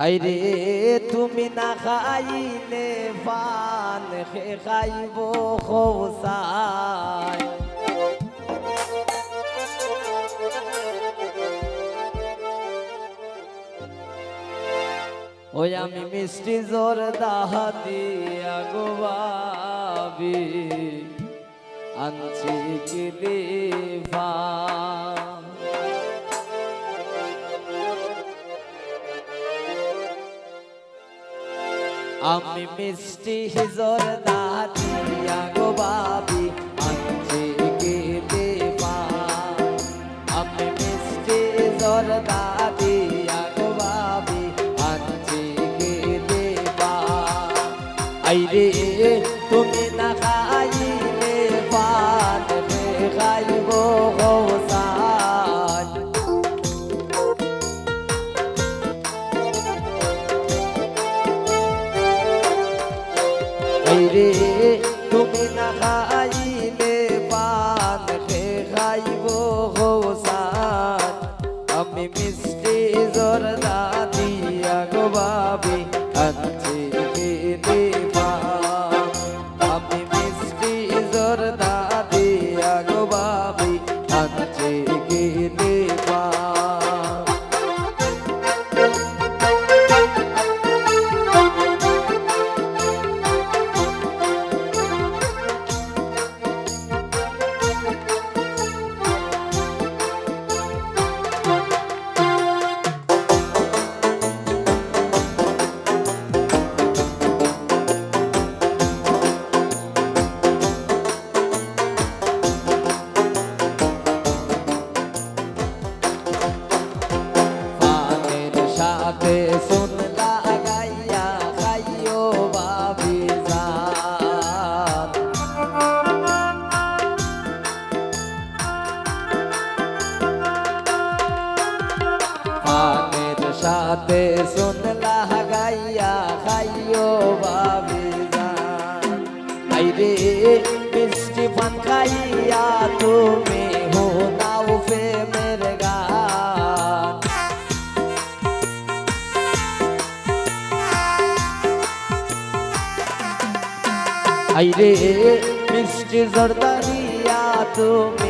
হাইরে তুমি না খাইলে পান খে খাইব খোসায়। ওই আমি মিষ্টি জোর দাহাতি আগোবাবি আনছি কিলিফা। আমি মিষ্টি হিজর দাঁড়িয়া গো বাবি আনছি কিলিফা আমি মিষ্টি হিজর দাদিয়া গো বাবি আনছি কিলিফা আইরে রে তুমি না খাইলে পান খে খাইব হোসান? আমি মিষ্টি জরদা দিয়া গো আনছি খাইও বাবি আইরে, মিষ্টি পান খাইয়া তুমি হো নাও প্রেমের গান আইরে, মিষ্টি জর্দারিয়া তুমি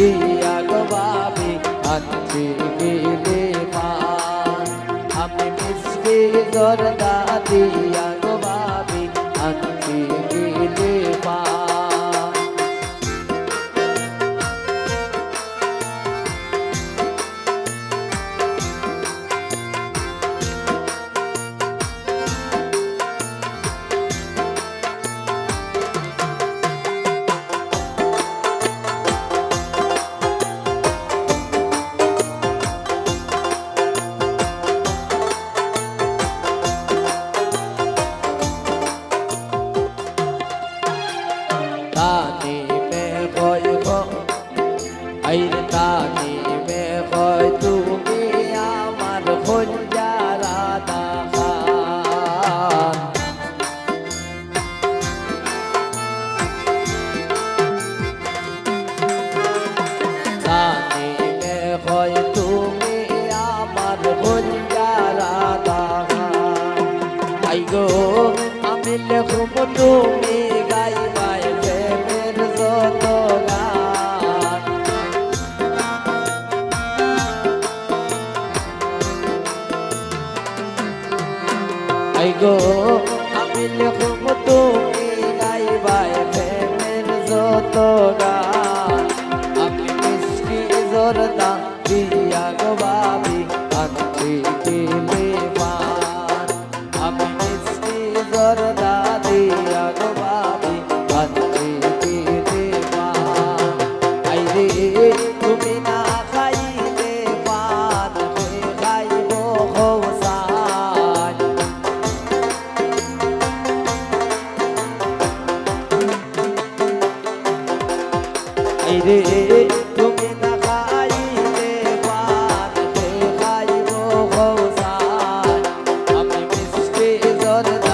জরদা গো, আমি লেখব তুমি গাইবাই প্রেমের যত গান। আই গো, আমি লেখব তুমি গাইবাই প্রেমের যত গান। পারে তুমি না খাইতে পারে খাইব আমি মিষ্টি জল